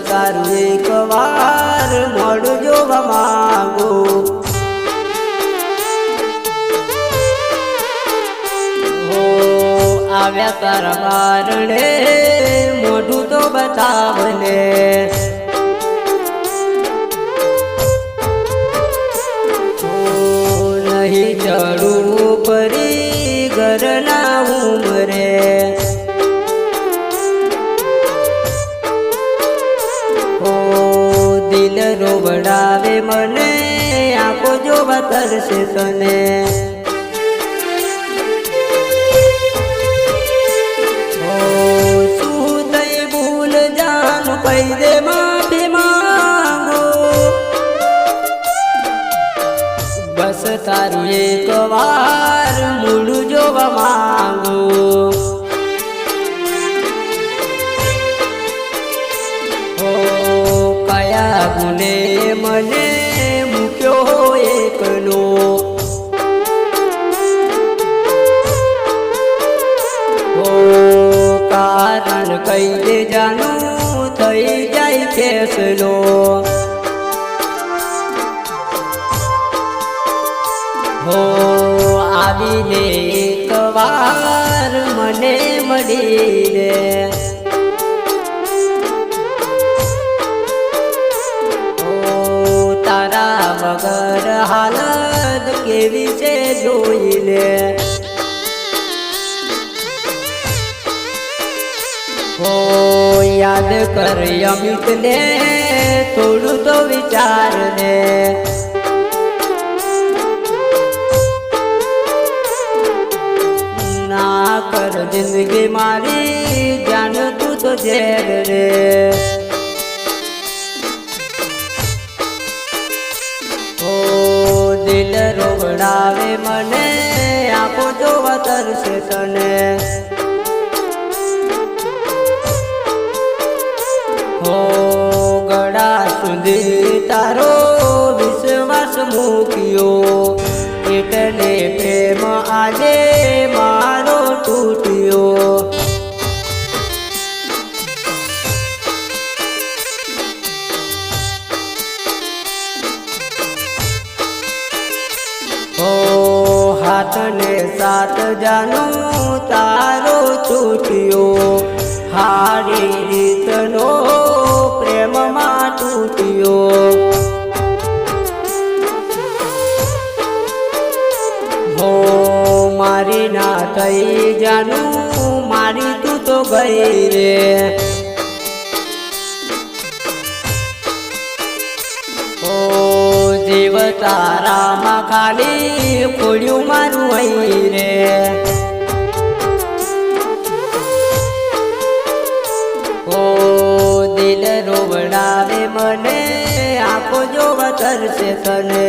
તારું વાર મોડું જોવા માંગુ. આવ્યા તારા કારણે મોઢું તો બતાવને. દિલ રોવડાવે મને આંખો જોવા તરશે તને. બસ તારું એક વાર મૂળ જોવા માંગુ. કઈ દે જાનું થઈ જાય ફેસલો. હો આવીને એક વાર મને મળી રે તારા વગર હાલત કેવી છે જોઈ લે યાદ કર અમિતને, થોડું તો વિચાર ને ના કર જિંદગી મારી, જાન તું તો ઝેર રે. ઓ દિલ રોવડાવે મને આંખો જોવા તરસે તને સુધી તારો વિશ્વાસ મૂક્યો. એટલે પ્રેમ આજે મારો તૂટ્યો. હાથને સાત જાનું તારો છૂટ્યો હારી રીતનો મારી ના થઈ જાનું, મારી તું તો ગઈ રે. ઓ જીવ તારામાં ખાલી ખોડ્યું મારું અહીં રે. ઓ દિલ રોવડાવે મને, આંખો જોવા તરસે તને.